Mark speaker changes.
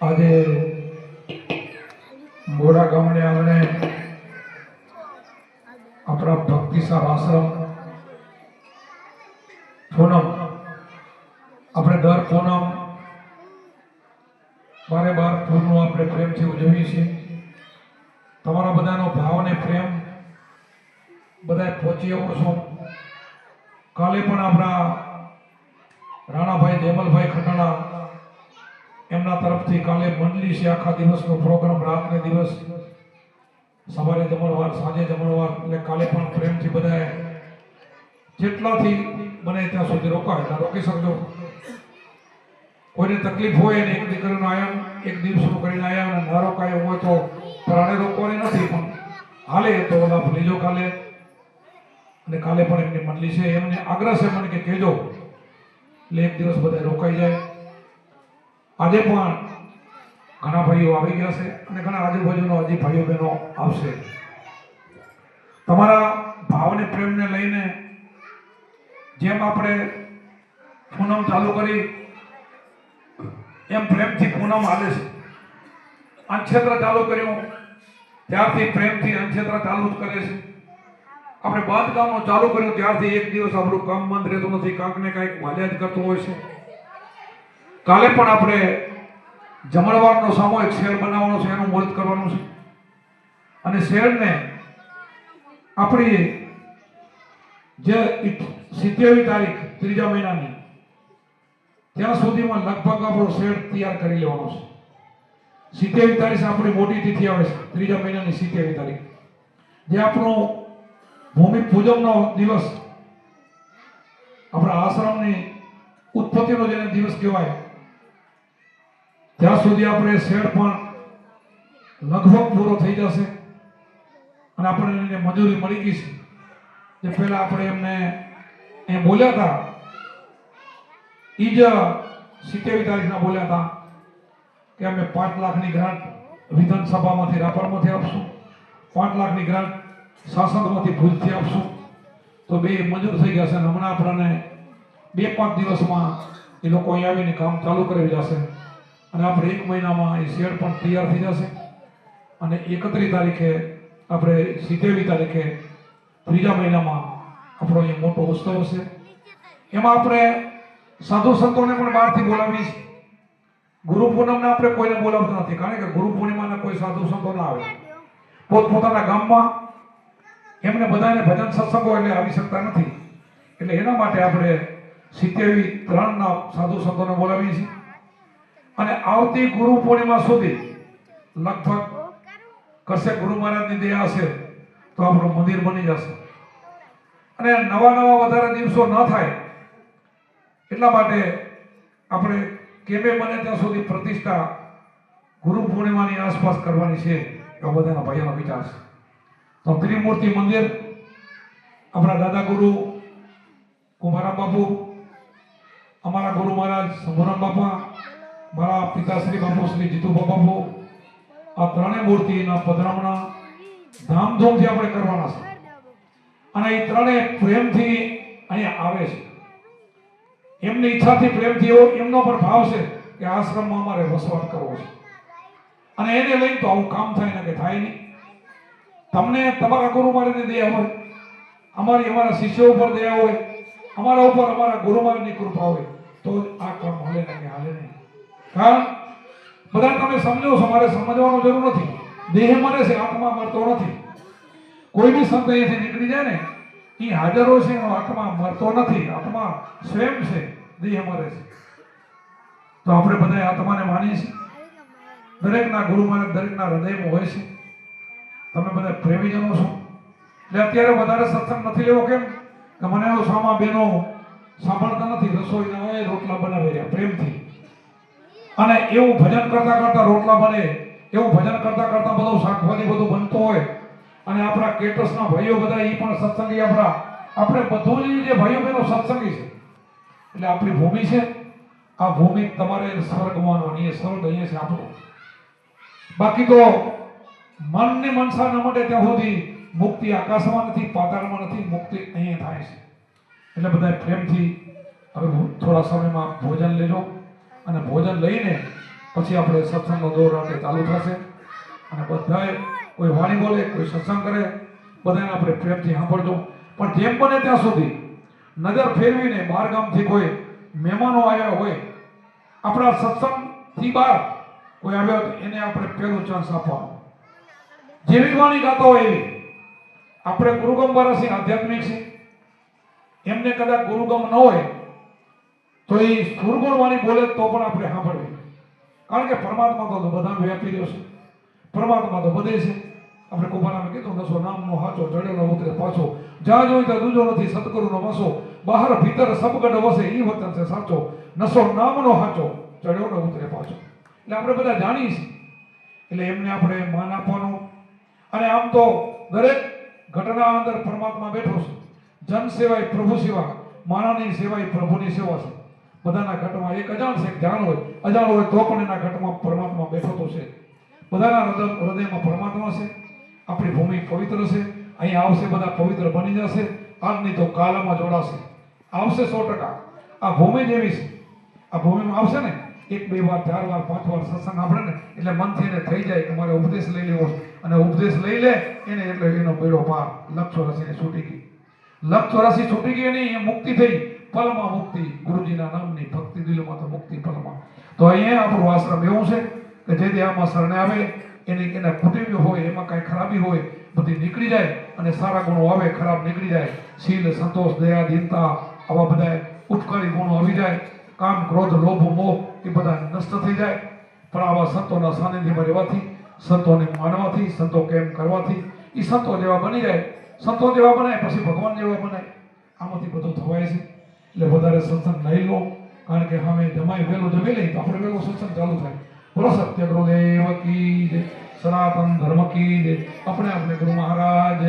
Speaker 1: આજે મોડા ગામને આંગણે આપણા ભક્તિસાર આશ્રમ પૂનમ, આપણે દર પૂનમ બારે બાર પૂરનું આપણે પ્રેમથી ઉજવીએ છીએ. તમારા બધાનો ભાવ અને પ્રેમ બધાએ પહોંચી આવું છું કાલે પણ આપણા રાણાભાઈ દેમલભાઈ ખટાણા એમના તરફથી કાલે મંડલી છે આખા દિવસનો પ્રોગ્રામ રાતને દિવસ. સવારે જમણવાર, સાંજે જમણવાર, એટલે કાલે પણ પ્રેમથી બધાએ જેટલાથી બને ત્યાં સુધી રોકાય. ત્યાં રોકી શકજો. કોઈને તકલીફ હોય ને એક દીકરીનો આયામ એક દિવસનું કરીને આયામ અને ના રોકાયો હોય તો પ્રાણે રોકવાની નથી, પણ હાલે તો લાભ લીજો કાલે. અને કાલે પણ એમની મંડલી છે. એમને આગ્રહ છે મને કે કહેજો. એટલે એક દિવસ બધા રોકાઈ જાય. આજે પણ ઘણા ભાઈઓ આવી ગયા છે અને ઘણા આજુબાજુનો હજી ભાઈઓ બહેનો આવશે. તમારા ભાવને પ્રેમને લઈને જેમ આપણે પૂનમ ચાલુ કરી, એમ પ્રેમથી પૂનમ હાલે છે. અંક્ષેત્ર ચાલુ કર્યું, ત્યારથી પ્રેમથી અનક્ષેત્ર ચાલુ જ કરે છે. આપણે બાંધકામનું ચાલુ કર્યું, ત્યારથી એક દિવસ આપણું કામ બંધ રહેતું નથી. કાંક ને કાંઈક વાલ્યા જ કરતું હોય છે. કાલે પણ આપણે જમણવારનો સામૂહિક શેર બનાવવાનો છે, એનું મુહૂર્ત કરવાનું છે. અને શેરને આપણી જે સિત્યાવી તારીખ, ત્રીજા મહિનાની, ત્યાં સુધીમાં લગભગ આપણો શેર તૈયાર કરી લેવાનો છે. સિત્યાવી તારીખ આપણી મોટી તિથિ આવે છે, ત્રીજા મહિનાની સિત્યાવી તારીખ. જે આપણું ભૂમિ પૂજનનો દિવસ આપણા આશ્રમની ઉત્પત્તિનો જેને દિવસ કહેવાય, ત્યાં સુધી આપણે શેડ પણ લગભગ પૂરો થઈ જશે અને આપણને એને મજૂરી મળી ગઈ છે. જે પહેલા આપણે એમને એ બોલ્યા હતા એ જ સિત્યાવી તારીખના બોલ્યા હતા કે અમે પાંચ લાખની ગ્રાન્ટ વિધાનસભામાંથી રાપરમાંથી આપશું. પાંચ લાખની ગ્રાન્ટ સાસંદમાંથી ભૂલથી આપશું તો બે મંજૂર થઈ ગયા છે હમણાં આપણને બે પાંચ દિવસમાં એ લોકો અહીં આવીને કામ ચાલુ કરી જશે. અને આપણે એક મહિનામાં એ શેડ પણ તૈયાર થઈ જશે. અને એકત્રીસ તારીખે આપણે સિત્તેરમી તારીખે ત્રીજા મહિનામાં આપણો અહીં મોટો ઉત્સવ છે એમાં આપણે સાધુ સંતોને પણ બહારથી બોલાવીએ છીએ. ગુરુ પૂનમને આપણે કોઈને બોલાવતા નથી. કારણ કે ગુરુ પૂર્ણિમાના કોઈ સાધુ સંતો ના આવે. પોતપોતાના ગામમાં એમને બધાને ભજન સત્સંગો એટલે આવી શકતા નથી. એટલે એના માટે આપણે સિત્તેરમી ત્રણના સાધુ સંતોને બોલાવીએ છીએ. અને આવતી ગુરુ પૂર્ણિમા સુધી લગભગ કશે ગુરુ મહારાજની દયા હશે તો આપણું મંદિર બની જશે. અને નવા નવા વધારે દિવસો ન થાય એટલા માટે આપણે કેમે બને ત્યાં સુધી પ્રતિષ્ઠા ગુરુ પૂર્ણિમાની આસપાસ કરવાની છે એવા બધાના ભાઈઓનો વિચાર છે. તો ત્રિમૂર્તિ મંદિર, આપણા દાદા ગુરુ કુમારામ બાપુ, અમારા ગુરુ મહારાજ શંભુરામ બાપા, મારા પિતાશ્રી બાપુ, શ્રી જીતુબા બાપુ, આ ત્રણેય મૂર્તિના પધરામણા ધામધૂમથી આપણે કરવાના છે. અને એ ત્રણેય પ્રેમથી અહીંયા આવે છે. એમની ઈચ્છાથી પ્રેમથી એવો એમનો પણ ભાવ છે કે આશ્રમમાં અમારે વસવાટ કરવો છે. અને એને લઈને તો આવું કામ થાય ને કે થાય નહીં. તમને તમારા ગુરુ મહારાજની દયા હોય, અમારી અમારા શિષ્યો ઉપર દયા હોય, અમારા ઉપર અમારા ગુરુ મહારાજની કૃપા હોય, તો આ કામ હાલે ને હાલે નહીં. કારણ બધા તમે સમજો છો, મારે સમજવાનો જરૂર નથી. દેહ મરે છે, આત્મા મરતો નથી. કોઈ બી સંત અહીંયાથી નીકળી જાય ને, એ હાજર છે, એનો આત્મા મરતો નથી, આત્મા સ્વયં છે, દેહ મરે છે. તો આપણે બધા આત્માને માનીએ છીએ. દરેકના ગુરુ મહારાજ દરેકના હૃદયમાં હોય છે. તમે બધા પ્રેમીજનો છો? એટલે અત્યારે વધારે સત્સંગ નથી લેવો કેમ? કે મને સામા બેનો સાંભળતા નથી. રસોઈના હોય રોટલા બનાવી રહ્યા પ્રેમથી. અને એવું ભજન કરતા કરતા રોટલા બને, એવું ભજન કરતા કરતા બધું શાકભાજી બધું બનતું હોય. અને આપણા કેટસના ભાઈઓ બધા એ પણ સત્સંગી આપણા. આપણે બધું જ ભાઈઓ બહેનો સત્સંગી છે. એટલે આપણી ભૂમિ છે. આ ભૂમિ તમારે સ્વર્ગ માનવાની, એ સ્વર્ગ અહીંયા છે આપણું. બાકી તો મનની મનસા ન મળે ત્યાં સુધી મુક્તિ આકાશમાં નથી, પાતાળમાં નથી, મુક્તિ અહીંયા થાય છે. એટલે બધા પ્રેમથી હવે થોડા સમયમાં ભોજન લેજો અને ભોજન લઈને પછી આપણે સત્સંગનો દોર રાતે ચાલુ થશે. અને બધાએ કોઈ વાણી બોલે, કોઈ સત્સંગ કરે બધાને આપણે પ્રેમથી સાંભળજો. પણ જેમ બને ત્યાં સુધી નજર ફેરવીને બહાર ગામથી કોઈ મહેમાનો આવ્યા હોય, આપણા સત્સંગથી બહાર કોઈ આવ્યો એને આપણે પહેલું ચાન્સ આપવાનો. જેવી વાણી ગાતો હોય એવી. આપણે ગુરુગમ વાળા આધ્યાત્મિક છે. એમને કદાચ ગુરુગમ ન હોય, તો એ સુરગુણ વાણી બોલે તો પણ આપણે સાંભળવી કારણ કે પરમાત્મા તો બધા વ્યાપી રહ્યો છે પરમાત્મા તો બધે છે. આપણે કુમારાને કીધું, નસો નામનો હાચો ચડેલો ઉતરે પાછો. જ્યાં જોઈ ત્યાં દૂજો નથી સતગુરુનો વસો. બહાર ભીતર સબગડ વસે એ વતન છે સાચો. નસો નામનો હાચો ચડ્યો ને ઉતરે પાછો. એટલે આપણે બધા જાણીએ છીએ. એટલે એમને આપણે માન આપવાનું અને આમ તો દરેક ઘટના અંદર પરમાત્મા બેઠો છે. જન સેવા એ પ્રભુ સેવા માનવની સેવા એ પ્રભુની સેવા છે. બધાના ઘટમાં એક અજાણ છે જાણ હોય. અજાણ હોય તો પણ એના ઘટમાં પરમાત્મા બેઠો તો છે. બધાના હૃદય હૃદયમાં પરમાત્મા છે. આપણી ભૂમિ પવિત્ર છે. અહીંયા આવશે બધા પવિત્ર બની જશે. આજની તો કાલમાં જોડાશે. આવશે સો ટકા. આ ભૂમિ જેવી છે. આ ભૂમિમાં આવશે ને? એક, બે વાર, ચાર વાર, પાંચ વાર સત્સંગ આપણે ને એટલે મનથી એને થઈ જાય કે મારે ઉપદેશ લઈ લેવો. અને ઉપદેશ લઈ લે, એને એટલે એનો બેડો પાર લક્ષ રસીને છૂટી ગઈ લક્ષ રસી છૂટી ગઈ નહીં એ મુક્તિ થઈ. પલમાં મુક્તિ. ગુરુજીના નામની ભક્તિ દિલોમાં તો મુક્તિ પલમાં તો અહીંયા આપણું આશ્રમ એવું છે કે જે તે આમાં શરણે આવે, એની એના કુટુંબી હોય, એમાં કાંઈ ખરાબી હોય, બધી નીકળી જાય અને સારા ગુણો આવે, ખરાબ નીકળી જાય. શીલ, સંતોષ, દયા, દીનતા, આવા બધા ઉપકારી ગુણો આવી જાય. કામ, ક્રોધ, લોભ, મોહ, એ બધા નષ્ટ થઈ જાય. પણ આવા સંતોના સાનિધ્યમાં રહેવાથી, સંતોને માનવાથી, સંતો કેમ કરવાથી એ સંતો જેવા બની જાય, સંતો જેવા બનાય, પછી ભગવાન જેવા બનાય. આમાંથી બધું થવાય છે. એટલે વધારે સત્સંગ નહીં લો, કારણ કે અમે જમાઈ, વહેલું જમી લઈએ તો આપણે વહેલું સત્સંગ ચાલુ થાય. બોલો સત્ય ગુરુદેવ કી જય, સનાતન ધર્મ કી જય, આપણે આપણે ગુરુ મહારાજ